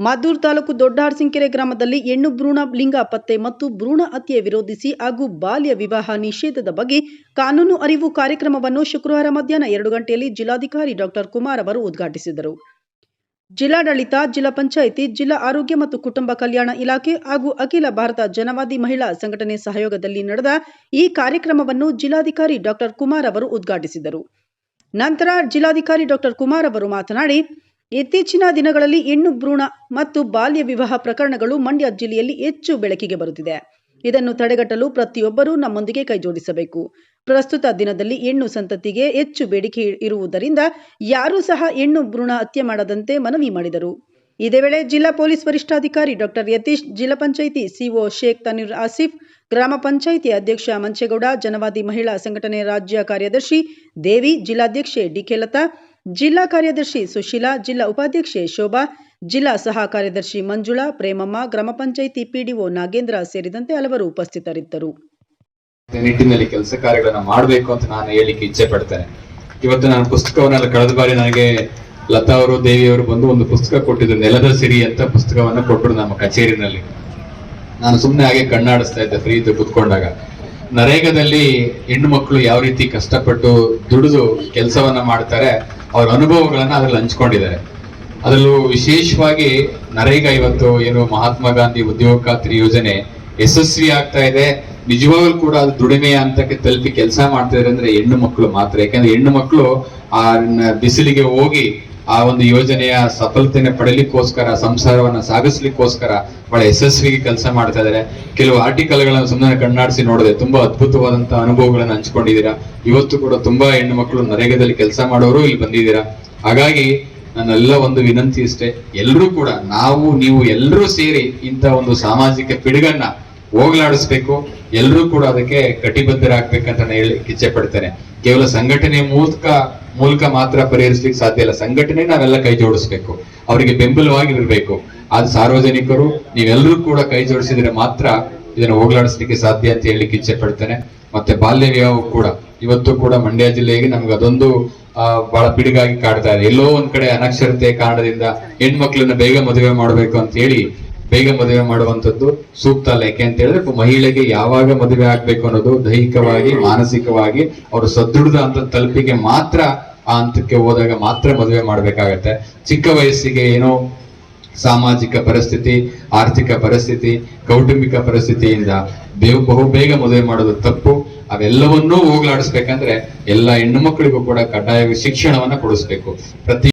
ಮಾದೂರ್ ತಾಲೂಕು ದೊಡ್ಡಾರ್ಸಿಂಕೆರೆ ಗ್ರಾಮದಲ್ಲಿ ಹೆಣ್ಣು ಭ್ರೂಣ ಲಿಂಗ ಪತ್ತೆ ಮತ್ತು ಭ್ರೂಣ ಹತ್ಯೆ ವಿರೋಧಿಸಿ ಹಾಗೂ ಬಾಲ್ಯ ವಿವಾಹ ನಿಷೇಧದ ಬಗ್ಗೆ ಕಾನೂನು ಅರಿವು ಕಾರ್ಯಕ್ರಮವನ್ನು ಶುಕ್ರವಾರ ಮಧ್ಯಾಹ್ನ ಎರಡು ಗಂಟೆಯಲ್ಲಿ ಜಿಲ್ಲಾಧಿಕಾರಿ ಡಾಕ್ಟರ್ ಕುಮಾರ್ ಅವರು ಉದ್ಘಾಟಿಸಿದರು. ಜಿಲ್ಲಾಡಳಿತ, ಜಿಲ್ಲಾ ಪಂಚಾಯಿತಿ, ಜಿಲ್ಲಾ ಆರೋಗ್ಯ ಮತ್ತು ಕುಟುಂಬ ಕಲ್ಯಾಣ ಇಲಾಖೆ ಹಾಗೂ ಅಖಿಲ ಭಾರತ ಜನವಾದಿ ಮಹಿಳಾ ಸಂಘಟನೆ ಸಹಯೋಗದಲ್ಲಿ ನಡೆದ ಈ ಕಾರ್ಯಕ್ರಮವನ್ನು ಜಿಲ್ಲಾಧಿಕಾರಿ ಡಾಕ್ಟರ್ ಕುಮಾರ್ ಅವರು ಉದ್ಘಾಟಿಸಿದರು. ನಂತರ ಜಿಲ್ಲಾಧಿಕಾರಿ ಡಾಕ್ಟರ್ ಕುಮಾರ್ ಅವರು ಮಾತನಾಡಿ ಇತ್ತೀಚಿನ ದಿನಗಳಲ್ಲಿ ಹೆಣ್ಣು ಭ್ರೂಣ ಮತ್ತು ಬಾಲ್ಯ ವಿವಾಹ ಪ್ರಕರಣಗಳು ಮಂಡ್ಯ ಜಿಲ್ಲೆಯಲ್ಲಿ ಹೆಚ್ಚು ಬೆಳಕಿಗೆ ಬರುತ್ತಿದೆ. ಇದನ್ನು ತಡೆಗಟ್ಟಲು ಪ್ರತಿಯೊಬ್ಬರೂ ನಮ್ಮೊಂದಿಗೆ ಕೈಜೋಡಿಸಬೇಕು. ಪ್ರಸ್ತುತ ದಿನದಲ್ಲಿ ಹೆಣ್ಣು ಸಂತತಿಗೆ ಹೆಚ್ಚು ಬೇಡಿಕೆ ಇರುವುದರಿಂದ ಯಾರೂ ಸಹ ಹೆಣ್ಣು ಭ್ರೂಣ ಹತ್ಯೆ ಮಾಡದಂತೆ ಮನವಿ ಮಾಡಿದರು. ಇದೇ ವೇಳೆ ಜಿಲ್ಲಾ ಪೊಲೀಸ್ ವರಿಷ್ಠಾಧಿಕಾರಿ ಡಾಕ್ಟರ್ ಯತೀಶ್, ಜಿಲ್ಲಾ ಪಂಚಾಯಿತಿ ಸಿಒ ಶೇಖ್ ತನೀರ್ ಆಸಿಫ್, ಗ್ರಾಮ ಪಂಚಾಯಿತಿ ಅಧ್ಯಕ್ಷ ಮಂಚೇಗೌಡ, ಜನವಾದಿ ಮಹಿಳಾ ಸಂಘಟನೆ ರಾಜ್ಯ ಕಾರ್ಯದರ್ಶಿ ದೇವಿ, ಜಿಲ್ಲಾಧ್ಯಕ್ಷೆ ಡಿಕೆ ಲತಾ ಜಿಲ್ಲಾ ಕಾರ್ಯದರ್ಶಿ ಸುಶೀಲಾ, ಜಿಲ್ಲಾ ಉಪಾಧ್ಯಕ್ಷೆ ಶೋಭಾ, ಜಿಲ್ಲಾ ಸಹ ಕಾರ್ಯದರ್ಶಿ ಮಂಜುಳಾ, ಪ್ರೇಮಮ್ಮ, ಗ್ರಾಮ ಪಂಚಾಯಿತಿ ಪಿಡಿಒ ನಾಗೇಂದ್ರ ಸೇರಿದಂತೆ ಹಲವರು ಉಪಸ್ಥಿತರಿದ್ದರು. ನಿಟ್ಟಿನಲ್ಲಿ ಕೆಲಸ ಕಾರ್ಯಗಳನ್ನ ಮಾಡಬೇಕು ಅಂತ ನಾನು ಹೇಳಿಕ್ಕೆ ಇಚ್ಛೆ ಪಡ್ತೇನೆ. ಇವತ್ತು ನಾನು ಪುಸ್ತಕವನ್ನೆಲ್ಲ ಕಳೆದ ಬಾರಿ ನನಗೆ ಲತಾ ಅವರು, ದೇವಿ ಅವರು ಬಂದು ಒಂದು ಪುಸ್ತಕ ಕೊಟ್ಟಿದ್ದು ನೆಲದ ಸಿರಿ ಅಂತ ಪುಸ್ತಕವನ್ನ ಕೊಟ್ಟರು ನಮ್ಮ ಕಚೇರಿನಲ್ಲಿ. ನಾನು ಸುಮ್ಮನೆ ಹಾಗೆ ಕಣ್ಣಾಡಿಸ್ತಾ ಇದ್ದೆ ಫ್ರೀ ಇದ್ದು ಕುತ್ಕೊಂಡಾಗ. ನರೇಗದಲ್ಲಿ ಹೆಣ್ಣು ಮಕ್ಕಳು ಯಾವ ರೀತಿ ಕಷ್ಟಪಟ್ಟು ದುಡಿದು ಕೆಲಸವನ್ನ ಮಾಡ್ತಾರೆ ಅವ್ರ ಅನುಭವಗಳನ್ನ ಅದ್ರಲ್ಲಿ ಹಂಚ್ಕೊಂಡಿದ್ದಾರೆ. ಅದರಲ್ಲೂ ವಿಶೇಷವಾಗಿ ನರೇಗಾ ಇವತ್ತು ಏನು ಮಹಾತ್ಮ ಗಾಂಧಿ ಉದ್ಯೋಗ ಖಾತ್ರಿ ಯೋಜನೆ ಯಶಸ್ವಿ ಆಗ್ತಾ ಇದೆ. ನಿಜವಾಗ್ಲೂ ಕೂಡ ಅದು ದುಡಿಮೆಯ ಹಂತಕ್ಕೆ ತಲುಪಿ ಕೆಲಸ ಮಾಡ್ತಿದ್ದಾರೆ ಅಂದ್ರೆ ಹೆಣ್ಣು ಮಕ್ಕಳು ಮಾತ್ರ. ಯಾಕಂದ್ರೆ ಹೆಣ್ಣು ಮಕ್ಕಳು ಆ ಬಿಸಿಲಿಗೆ ಹೋಗಿ ಆ ಒಂದು ಯೋಜನೆಯ ಸಫಲತೆಯನ್ನು ಪಡೆಯಲಿಕ್ಕೋಸ್ಕರ, ಸಂಸಾರವನ್ನ ಸಾಗಿಸ್ಲಿಕ್ಕೋಸ್ಕರ ಬಹಳ ಯಶಸ್ವಿಗೆ ಕೆಲಸ ಮಾಡ್ತಾ ಇದಾರೆ ಕೆಲವು ಆರ್ಟಿಕಲ್ಗಳನ್ನು ಸುಮ್ಮನೆ ಕಣ್ಣಾಡಿಸಿ ನೋಡಿದೆ ತುಂಬಾ ಅದ್ಭುತವಾದಂತಹ ಅನುಭವಗಳನ್ನು ಹಂಚ್ಕೊಂಡಿದ್ದೀರಾ? ಇವತ್ತು ಕೂಡ ತುಂಬಾ ಹೆಣ್ಣು ಮಕ್ಕಳು ನರೇಗಾದಲ್ಲಿ ಕೆಲಸ ಮಾಡೋರು ಇಲ್ಲಿ ಬಂದಿದ್ದೀರಾ? ಹಾಗಾಗಿ ನನ್ನೆಲ್ಲ ಒಂದು ವಿನಂತಿ ಇಷ್ಟೇ ಎಲ್ಲರೂ ಕೂಡ ನಾವು, ನೀವು ಎಲ್ಲರೂ ಸೇರಿ ಇಂಥ ಒಂದು ಸಾಮಾಜಿಕ ಪಿಡುಗನ್ನ ಹೋಗ್ಲಾಡಿಸ್ಬೇಕು. ಎಲ್ಲರೂ ಕೂಡ ಅದಕ್ಕೆ ಕಟಿಬದ್ಧರಾಗ್ಬೇಕಂತ ನಾನು ಹೇಳಿ ಇಚ್ಛೆ ಪಡ್ತೇನೆ. ಕೇವಲ ಸಂಘಟನೆ ಮೂಲಕ ಮೂಲಕ ಮಾತ್ರ ಪರಿಹರಿಸ್ಲಿಕ್ಕೆ ಸಾಧ್ಯ ಇಲ್ಲ. ಸಂಘಟನೆ ನಾವೆಲ್ಲ ಕೈ ಜೋಡಿಸ್ಬೇಕು. ಅವರಿಗೆ ಬೆಂಬಲವಾಗಿ ಇರಬೇಕು ಆದ ಸಾರ್ವಜನಿಕರು ನೀವೆಲ್ಲರೂ ಕೂಡ ಕೈ ಜೋಡಿಸಿದ್ರೆ ಮಾತ್ರ ಇದನ್ನು ಹೋಗ್ಲಾಡಿಸ್ಲಿಕ್ಕೆ ಸಾಧ್ಯ ಅಂತ ಹೇಳಲಿಕ್ಕೆ ಇಚ್ಛೆ ಪಡ್ತೇನೆ. ಮತ್ತೆ ಬಾಲ್ಯ ವಿವಾಹ ಕೂಡ. ಇವತ್ತು ಕೂಡ ಮಂಡ್ಯ ಜಿಲ್ಲೆಗೆ ನಮ್ಗೆ ಅದೊಂದು ಬಹಳ ಪಿಡುಗಾಗಿ ಕಾಡ್ತಾ ಇದೆ. ಎಲ್ಲೋ ಒಂದ್ ಕಡೆ ಅನಕ್ಷರತೆ ಕಾರಣದಿಂದ ಹೆಣ್ಮಕ್ಳನ್ನ ಬೇಗ ಮದುವೆ ಮಾಡಬೇಕು ಅಂತ ಹೇಳಿ ಬೇಗ ಮದುವೆ ಮಾಡುವಂತದ್ದು ಸೂಕ್ತ ಅಲ್ಲ ಯಾಕೆ ಅಂತ ಹೇಳಿದ್ರೆ ಮಹಿಳೆಗೆ ಯಾವಾಗ ಮದುವೆ ಆಗ್ಬೇಕು ಅನ್ನೋದು ದೈಹಿಕವಾಗಿ, ಮಾನಸಿಕವಾಗಿ ಅವರು ಸದೃಢ ಅಂತ ತಲುಪಿಗೆ ಮಾತ್ರ ಆ ಹಂತಕ್ಕೆ ಹೋದಾಗ ಮಾತ್ರ ಮದುವೆ ಮಾಡ್ಬೇಕಾಗತ್ತೆ. ಚಿಕ್ಕ ವಯಸ್ಸಿಗೆ ಏನೋ ಸಾಮಾಜಿಕ ಪರಿಸ್ಥಿತಿ, ಆರ್ಥಿಕ ಪರಿಸ್ಥಿತಿ, ಕೌಟುಂಬಿಕ ಪರಿಸ್ಥಿತಿಯಿಂದ ಬೇವು ಬಹು ಬೇಗ ಮದುವೆ ಮಾಡೋದು ತಪ್ಪು. ಅವೆಲ್ಲವನ್ನೂ ಹೋಗ್ಲಾಡಿಸ್ಬೇಕಂದ್ರೆ ಎಲ್ಲ ಹೆಣ್ಣು ಮಕ್ಕಳಿಗೂ ಕೂಡ ಕಡ್ಡಾಯ ಶಿಕ್ಷಣವನ್ನ ಕೊಡಿಸ್ಬೇಕು. ಪ್ರತಿ